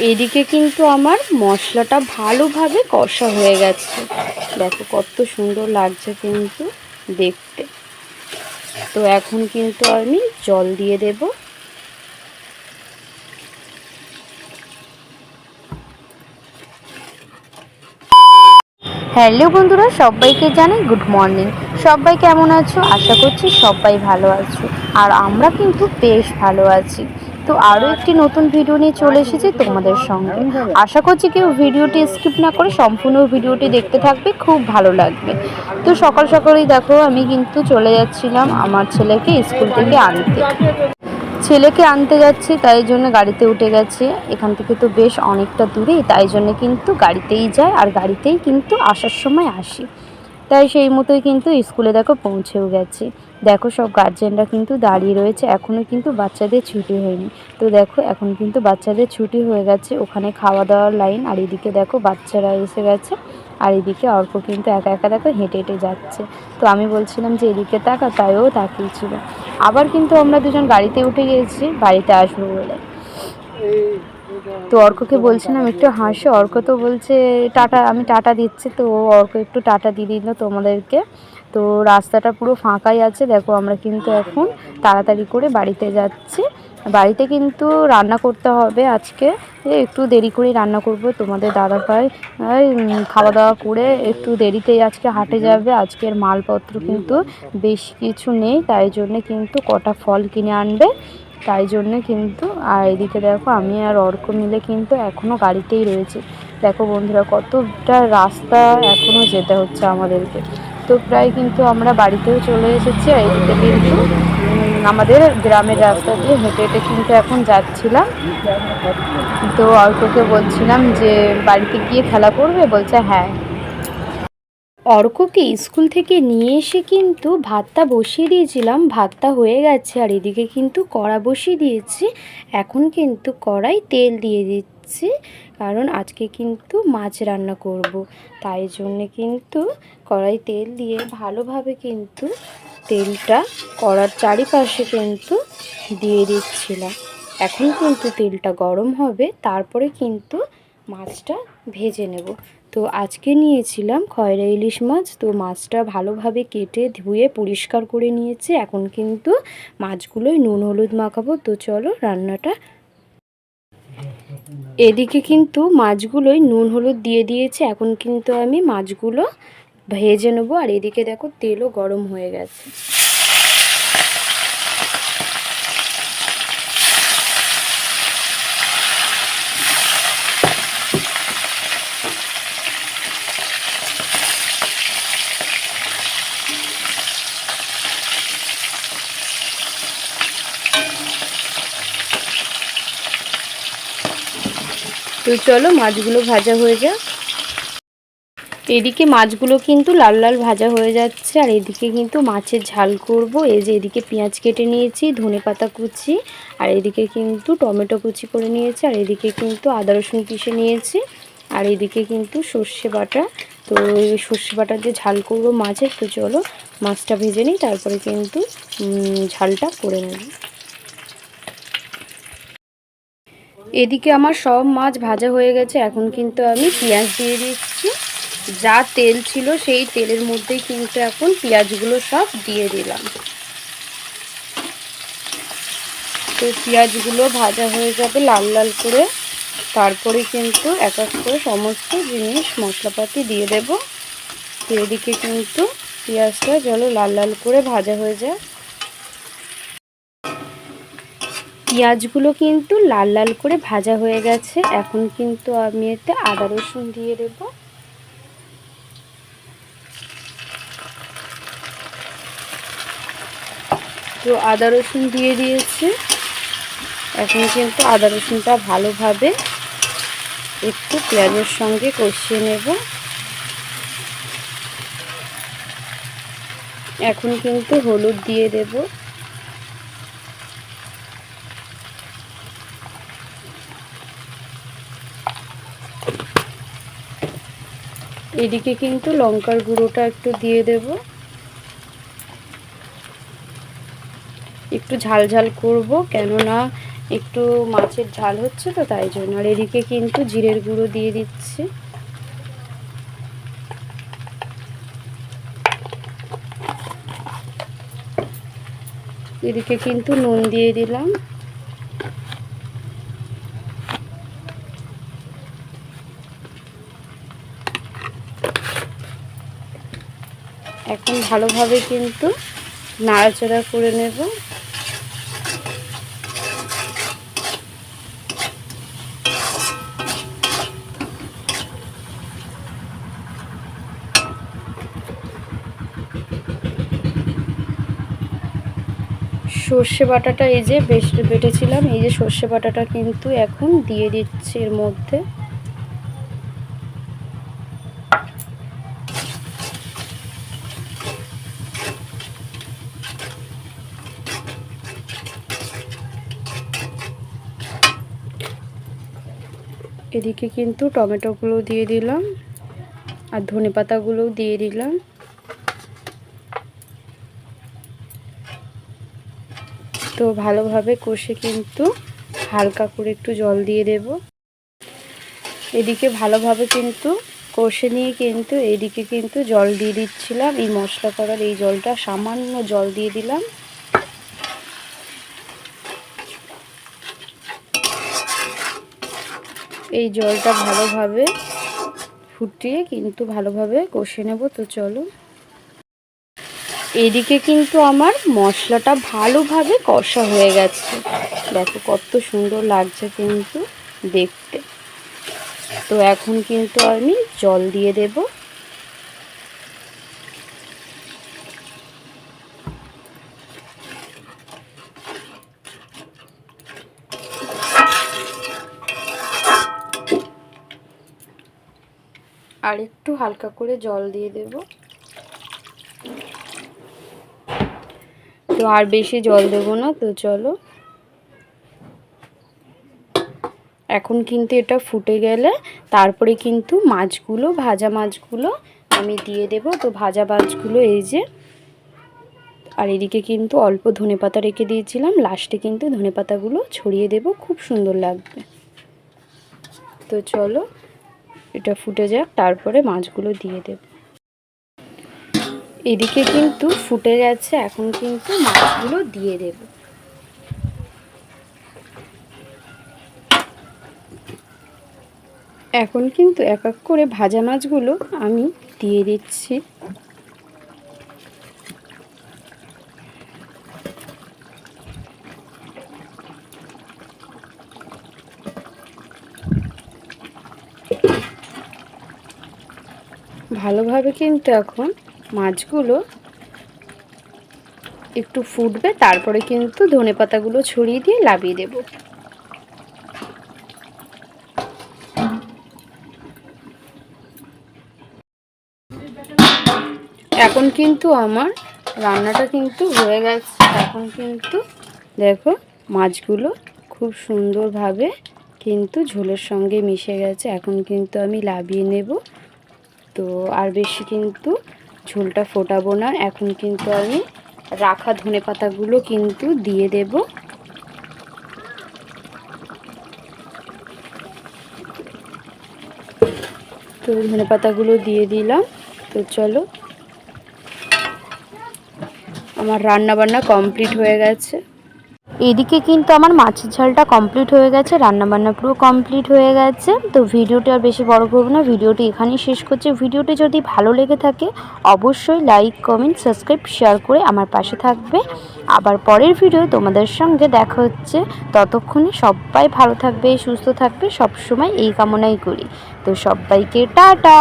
এদিকে কিন্তু আমার মশলাটা ভালোভাবে কষা হয়ে গেছে। দেখো কত সুন্দর লাগছে কিন্তু দেখতে। তো এখন কিন্তু আমি জল দিয়ে দেব। হ্যালো বন্ধুরা, সবাইকে জানাই গুড মর্নিং। সবাই কেমন আছো? আশা করছি সবাই ভালো আছো। আর আমরা কিন্তু বেশ ভালো আছি। তো আরও একটি নতুন ভিডিও নিয়ে চলে এসেছি তোমাদের সঙ্গে। আশা করছি কেউ ভিডিওটি স্কিপ না করে সম্পূর্ণ ভিডিওটি দেখতে থাকবে, খুব ভালো লাগবে। তো সকাল সকালেই দেখো, আমি কিন্তু চলে যাচ্ছিলাম আমার ছেলেকে স্কুল থেকে আনতে। ছেলেকে আনতে যাচ্ছি, তাই জন্য গাড়িতে উঠে গেছে। এখান থেকে তো বেশ অনেকটা দূরে, তাই জন্য কিন্তু গাড়িতেই যায় আর গাড়িতেই কিন্তু আসার সময় আসি। তাই সেই মতোই কিন্তু স্কুলে দেখো পৌঁছেও গেছে। দেখো সব গার্জেনরা কিন্তু দাঁড়িয়ে রয়েছে এখনও কিন্তু বাচ্চাদের ছুটি হয়নি। তো দেখো এখন কিন্তু বাচ্চাদের ছুটি হয়ে গেছে, ওখানে খাওয়া দাওয়ার লাইন আর এদিকে দেখো বাচ্চারা এসে গেছে, আর এদিকে অর্ক কিন্তু একা একা দেখো হেঁটে হেঁটে যাচ্ছে। তো আমি বলছিলাম যে এদিকে তাকা তাইও তাকিয়েছিল আবার কিন্তু আমরা দুজন গাড়িতে উঠে গিয়েছি বাড়িতে আসব বলে। তো অর্ককে বলছিলাম একটু হাসো। অর্ক তো বলছে, টাটা, আমি টাটা দিচ্ছি। তো অর্ক একটু টাটা দিয়ে দিল তোমাদেরকে। তো রাস্তাটা পুরো ফাঁকাই আছে। দেখো আমরা কিন্তু এখন তাড়াতাড়ি করে বাড়িতে যাচ্ছি। বাড়িতে কিন্তু রান্না করতে হবে আজকে। একটু দেরি করেই রান্না করব। তোমাদের দাদা ভাই খাওয়া দাওয়া করে একটু দেরিতেই আজকে হাটে যাবে। আজকের মালপত্র কিন্তু বেশ কিছু নেই, তাই জন্যে কিন্তু কটা ফল কিনে আনবে। তাই জন্য কিন্তু, আর এদিকে দেখো আমি আর অর্ক মিলে কিন্তু এখনও গাড়িতেই রয়েছে। দেখো বন্ধুরা, কতটা রাস্তা এখনও যেতে হচ্ছে আমাদেরকে। তো প্রায় কিন্তু আমরা বাড়িতেও চলে এসেছি, আর এদিকে কিন্তু আমাদের গ্রামের রাস্তা দিয়ে হেঁটে হেঁটে কিন্তু এখন যাচ্ছিলাম। তো অর্ককে বলছিলাম যে, বাড়িতে গিয়ে খেলা করবে? বলছে হ্যাঁ। অর্ককে স্কুল থেকে নিয়ে এসে কিন্তু ভাতটা বসিয়ে দিয়েছিলাম। ভাতটা হয়ে গেছে আর এদিকে কিন্তু কড়া বসিয়ে দিয়েছি। এখন কিন্তু কড়াই তেল দিয়ে দিচ্ছি, কারণ আজকে কিন্তু মাছ রান্না করব। তাই জন্যে কিন্তু কড়াই তেল দিয়ে ভালোভাবে কিন্তু তেলটা কড়ার চারিপাশে কিন্তু দিয়ে দিচ্ছিলাম। এখন কিন্তু তেলটা গরম হবে, তারপরে কিন্তু মাছটা ভেজে নেব। তো আজকে নিয়েছিলাম খয়রা ইলিশ মাছ। তো মাছটা ভালোভাবে কেটে ধুয়ে পরিষ্কার করে নিয়েছি। এখন কিন্তু মাছগুলোই নুন হলুদ মাখাবো। তো চলো রান্নাটা। এদিকে কিন্তু মাছগুলোই নুন হলুদ দিয়ে দিয়েছি। এখন কিন্তু আমি মাছগুলো ভেজে নেব। আর এদিকে দেখো তেলও গরম হয়ে গেছে। তো চলো মাছগুলো ভাজা হয়ে যাক। এদিকে মাছগুলো কিন্তু লাল লাল ভাজা হয়ে যাচ্ছে, আর এদিকে কিন্তু মাছের ঝাল করব। এই যে এদিকে পেঁয়াজ কেটে নিয়েছি, ধনে পাতা কুচি, আর এদিকে কিন্তু টমেটো কুচি করে নিয়েছি, আর এদিকে কিন্তু আদা রসুন পিষে নিয়েছি, আর এদিকে কিন্তু সর্ষে বাটা। তো সর্ষে বাটা দিয়ে ঝাল করব মাছের, তো চলো মাছটা ভেজে নিই, তারপরে কিন্তু ঝালটা করে নেব। এদিকে আমার সব মাছ ভাজা হয়ে গেছে, এখন কিন্তু আমি পেঁয়াজ দিয়ে দিচ্ছি। যা তেল ছিল সেই তেলের মধ্যেই কিন্তু এখন পেঁয়াজগুলো সব দিয়ে দিলাম। তো পেঁয়াজগুলো ভাজা হয়ে যাবে লাল লাল করে। তারপরে কিন্তু এক এক করে সমস্ত জিনিস, মশলাপাতি দিয়ে দেব। তো এদিকে কিন্তু পেঁয়াজটা চলো লাল লাল করে ভাজা হয়ে যায়। পেঁয়াজগুলো কিন্তু লাল লাল করে ভাজা হয়ে গেছে। এখন কিন্তু আমি এতে আদা রসুন দিয়ে দেবো। তো আদা রসুন দিয়ে দিয়েছি। এখন কিন্তু আদা রসুনটা ভালোভাবে একটু পেঁয়াজের সঙ্গে কষিয়ে নেব। এখন কিন্তু হলুদ দিয়ে দেবো। এদিকে কিন্তু লঙ্কার গুঁড়োটা একটু দিয়ে দেব। একটু ঝাল ঝাল করব, কেননা একটু মাছের ঝাল হচ্ছে তো তাই জন্য। আর এদিকে কিন্তু জিরের গুঁড়ো দিয়ে দিচ্ছে। এদিকে কিন্তু নুন দিয়ে দিলাম। এখন ভালোভাবে কিন্তু নাড়াচাড়া করে নেব। সর্ষে বাটাটা এই যে বেশ বেটেছিলাম, এই যে সর্ষে বাটাটা কিন্তু এখন দিয়ে দিচ্ছি এর মধ্যে। এদিকে কিন্তু টমেটোগুলো দিয়ে দিলাম আর ধনে পাতাগুলোও দিয়ে দিলাম। তো ভালোভাবে কষে কিন্তু হালকা করে একটু জল দিয়ে দেব। এদিকে ভালোভাবে কিন্তু কষে নিয়ে কিন্তু এদিকে কিন্তু জল দিয়ে দিচ্ছিলাম। এই মশলা করার এই জলটা সামান্য জল দিয়ে দিলাম। এই জলটা ভালোভাবে ফুটিয়ে কিন্তু ভালোভাবে কষে নেব, তো চলো। এদিকে কিন্তু আমার মশলাটা ভালোভাবে কষা হয়ে গেছে। দেখো কত সুন্দর লাগছে কিন্তু দেখতে। তো এখন কিন্তু আমি জল দিয়ে দেব। আর একটু হালকা করে জল দিয়ে দেবো। তো আর বেশি জল দেবো না, তো চলো। এখন কিন্তু এটা ফুটে গেলে, তারপরে কিন্তু মাছগুলো, ভাজা মাছগুলো আমি দিয়ে দেব। তো ভাজা মাছগুলো এই যে, আর এদিকে কিন্তু অল্প ধনে পাতা রেখে দিয়েছিলাম। লাস্টে কিন্তু ধনে পাতাগুলো ছড়িয়ে দেব, খুব সুন্দর লাগবে। তো চলো এটা ফুটে যাক, তারপরে মাছগুলো দিয়ে দেব। এদিকে কিন্তু ফুটে গেছে, এখন কিন্তু মাছগুলো দিয়ে দেব। এখন কিন্তু এক এক করে ভাজা মাছগুলো আমি দিয়ে দিচ্ছি। ভালোভাবে কিন্তু এখন মাছগুলো একটু ফুটবে, তারপরে কিন্তু ধনে পাতাগুলো ছড়িয়ে দিয়ে লাভিয়ে দেব। এখন কিন্তু আমার রান্নাটা কিন্তু হয়ে গেছে। এখন কিন্তু দেখো মাছগুলো খুব সুন্দরভাবে কিন্তু ঝোলের সঙ্গে মিশে গেছে। এখন কিন্তু আমি লাভিয়ে নেব। তো আর বেশি কিন্তু ঝোলটা ফোটাবো না। এখন কিন্তু আমি রাখা ধনে পাতাগুলো কিন্তু দিয়ে দেব। তো ধনে পাতাগুলো দিয়ে দিলাম। তো চলো, আমার রান্না বান্না কমপ্লিট হয়ে গেছে। এদিকে কিন্তু আমার মাছের ঝালটা কমপ্লিট হয়ে গেছে, রান্নাবান্না পুরো কমপ্লিট হয়ে গেছে। তো ভিডিওটি আর বেশি বড় করব না, ভিডিওটি এখানেই শেষ করছি। ভিডিওটি যদি ভালো লেগে থাকে, অবশ্যই লাইক কমেন্ট সাবস্ক্রাইব শেয়ার করে আমার পাশে থাকবে। আবার পরের ভিডিও তোমাদের সঙ্গে দেখা হচ্ছে। ততক্ষণে সবাই ভালো থাকবে, সুস্থ থাকবে, সবসময় এই কামনাই করি। তো সবাইকে টাটা!